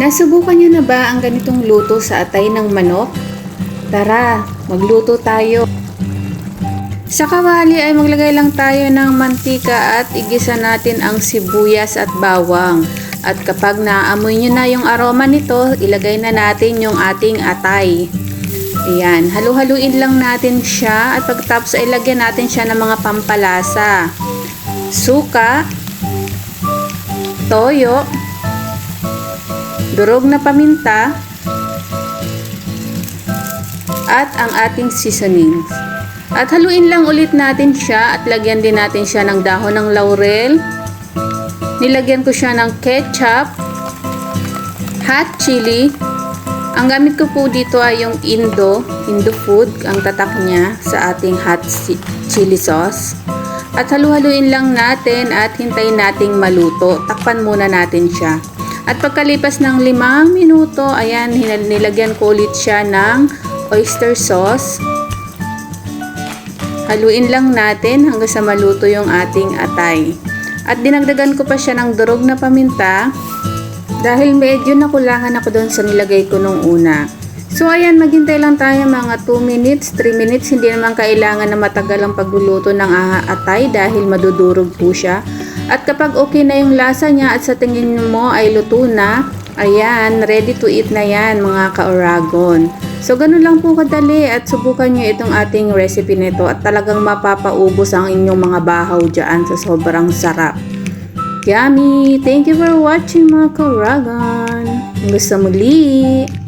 Nasubukan niyo na ba ang ganitong luto sa atay ng manok? Tara, magluto tayo. Sa kawali ay maglagay lang tayo ng mantika at igisa natin ang sibuyas at bawang. At kapag naamoy nyo na yung aroma nito, ilagay na natin yung ating atay. Ayan, halu-haluin lang natin siya at pagkatapos ay lagyan natin siya ng mga pampalasa. Suka, toyo, durog na paminta, at ang ating seasonings. At haluin lang ulit natin siya at lagyan din natin siya ng dahon ng laurel. Nilagyan ko siya ng ketchup, hot chili. Ang gamit ko po dito ay yung Indo, Indo food, ang tatak niya sa ating hot chili sauce. At halu-haluin lang natin at hintayin nating maluto. Takpan muna natin siya. At pagkalipas ng limang minuto, ayan, nilagyan ko ulit siya ng oyster sauce. Haluin lang natin hanggang sa maluto yung ating atay. At dinagdagan ko pa siya ng durog na paminta dahil medyo nakulangan ako doon sa nilagay ko nung una. So ayan, maghintay lang tayo mga 2 minutes, 3 minutes. Hindi naman kailangan na matagal ang pagluluto ng atay dahil madudurog po siya. At kapag okay na yung lasa niya at sa tingin mo ay luto na, ayan, ready to eat na yan mga ka-oragon. So ganun lang po kadali at subukan nyo itong ating recipe nito at talagang mapapaubos ang inyong mga bahaw dyan sa sobrang sarap. Yummy! Thank you for watching mga ka-oragon. Hanggang sa muli!